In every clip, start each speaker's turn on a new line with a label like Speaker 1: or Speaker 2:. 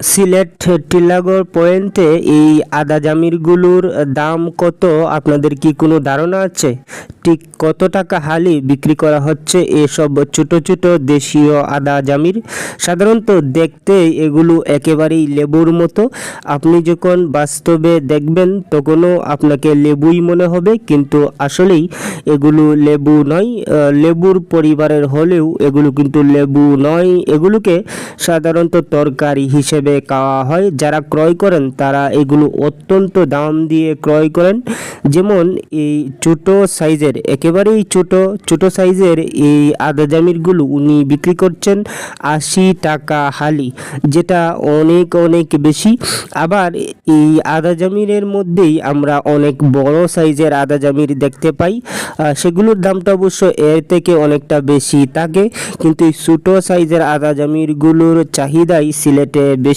Speaker 1: সিলেট টিলাগড় পয়েন্টে এই আদা জামিরগুলোর দাম কত? আপনাদের কি কোনো ধারণা আছে? ঠিক কত টাকা হালি বিক্রি করা হচ্ছে এসব ছোট ছোট দেশীয় আদা জামির সাধারণত দেখতে এগুলো একেবারেই লেবুর মতো। আপনি যখন বাস্তবে দেখবেন, তখনও আপনাকে লেবুই মনে হবে, কিন্তু আসলেই এগুলো লেবু নয়। লেবুর পরিবারের হলেও এগুলো কিন্তু লেবু নয়। এগুলোকে সাধারণত তরকারি হিসেবে খাওয়া হয়। যারা ক্রয় করেন, তারা এগুলো অত্যন্ত দাম দিয়ে ক্রয় করেন। যেমন এই ছোট সাইজের, একেবারেই ছোট ছোট সাইজের এই আদা জামিরগুলো উনি বিক্রি করছেন আশি টাকা হালি, যেটা অনেক অনেক বেশি। আবার এই আদা জামিরের মধ্যেই আমরা অনেক বড় সাইজের আদা জামির দেখতে পাই। সেগুলোর দামটা অবশ্য এর থেকে অনেকটা বেশি থাকে। কিন্তু এই ছোটো সাইজের আদা জামিরগুলোর চাহিদাই সিলেটে বেশি।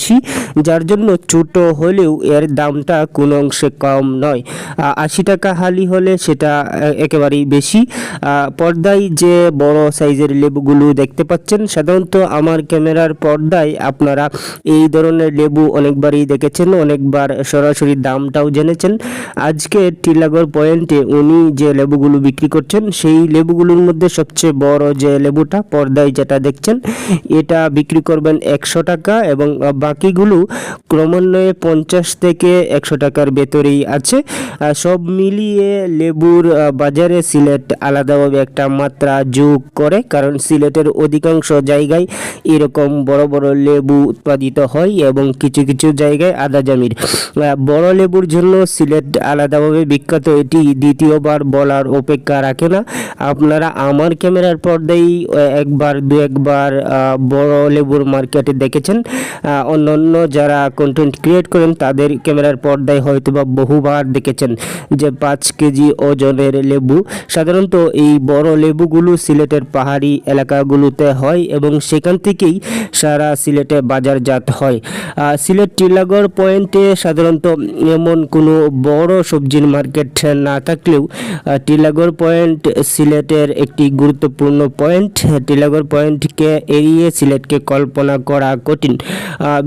Speaker 1: যার জন্য ছোট হলেও এর দামটা কোনো অংশে কম নয়। আশি টাকা হালি হলে সেটা একেবারেই বেশি। পর্দায় যে বড় সাইজের লেবুগুলো দেখতে পাচ্ছেন, সাধারণত আমার ক্যামেরার পর্দায় আপনারা এই ধরনের লেবু অনেকবারই দেখেছেন, অনেকবার সরাসরি দামটাও জেনেছেন। আজকে টিলাগড় পয়েন্টে উনি যে লেবুগুলো বিক্রি করছেন, সেই লেবুগুলোর মধ্যে সবচেয়ে বড় যে লেবুটা পর্দায় যেটা দেখছেন, এটা বিক্রি করবেন একশো টাকা এবং বাকিগুলো ক্রমান্বয়ে পঞ্চাশ থেকে একশো টাকার ভেতরেই আছে। সব মিলিয়ে লেবুর বাজারে সিলেট আলাদাভাবে একটা মাত্রা যোগ করে, কারণ সিলেটের অধিকাংশ জায়গায় এরকম বড় বড় লেবু উৎপাদিত হয় এবং কিছু কিছু জায়গায় আদা জামির। বড় লেবুর জন্য সিলেট আলাদাভাবে বিখ্যাত, এটি দ্বিতীয়বার বলার অপেক্ষা রাখে না। আপনারা আমার ক্যামেরার পর্দায় একবার দু একবার বড় লেবুর মার্কেটে দেখেছেন। অন্যান্য যারা কন্টেন্ট ক্রিয়েট করেন, তাদের ক্যামেরার পর্দায় হয়তো বা বহুবার দেখেছেন যে পাঁচ কেজি ওজনের লেবু। সাধারণত এই বড় লেবুগুলো সিলেটের পাহাড়ি এলাকাগুলোতে হয় এবং সেখান থেকেই সারা সিলেটে বাজারজাত হয়। সিলেট টিলাগড় পয়েন্টে সাধারণত এমন কোনো বড় সবজির মার্কেট না থাকলেও টিলাগড় পয়েন্ট সিলেটের একটি গুরুত্বপূর্ণ পয়েন্ট। টিলাগড় পয়েন্টকে এড়িয়ে সিলেটকে কল্পনা করা কঠিন।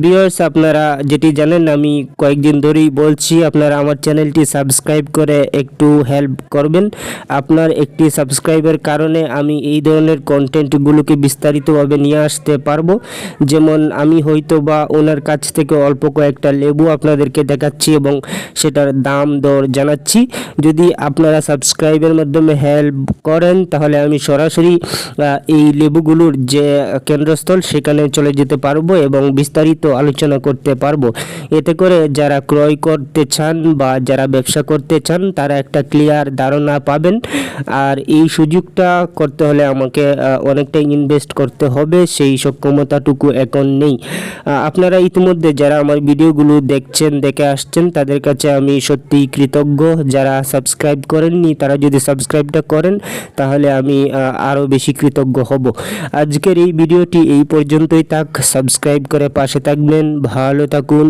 Speaker 1: বিয়ার্স আপনারা যেটি জানেন, আমি কয়েকদিন ধরেই বলছি, আপনারা আমার চ্যানেলটি সাবস্ক্রাইব করে একটু হেল্প করবেন। আপনার একটি সাবস্ক্রাইবের কারণে আমি এই ধরনের কন্টেন্টগুলোকে বিস্তারিতভাবে নিয়ে আসতে পারব। যেমন, আমি হয়তো বা ওনার কাছ থেকে অল্প কয়েকটা লেবু আপনাদেরকে দেখাচ্ছি এবং সেটার দাম দর জানাচ্ছি। যদি আপনারা সাবস্ক্রাইবের মাধ্যমে হেল্প করেন, তাহলে আমি সরাসরি এই লেবুগুলোর যে কেন্দ্রস্থল, সেখানে চলে যেতে পারব এবং বিস্তারিত আলোচনা করতে পারব। এতে করে যারা ক্রয় করতে চান বা যারা ব্যবসা করতে চান, তারা একটা ক্লিয়ার ধারণা পাবেন। আর এই সুযোগটা করতে হলে আমাকে অনেকটাই ইনভেস্ট করতে হবে, সেই সক্ষমতাটুকু এখন নেই। আপনারা ইতিমধ্যে যারা আমার ভিডিওগুলো দেখছেন, দেখে আসছেন, তাদের কাছে আমি সত্যিই কৃতজ্ঞ। যারা সাবস্ক্রাইব করেননি, তারা যদি সাবস্ক্রাইবটা করেন, তাহলে আমি আরও বেশি কৃতজ্ঞ হব। আজকের এই ভিডিওটি এই পর্যন্তই থাক। সাবস্ক্রাইব করে পাশে থাকবেন ভালো থাকুন।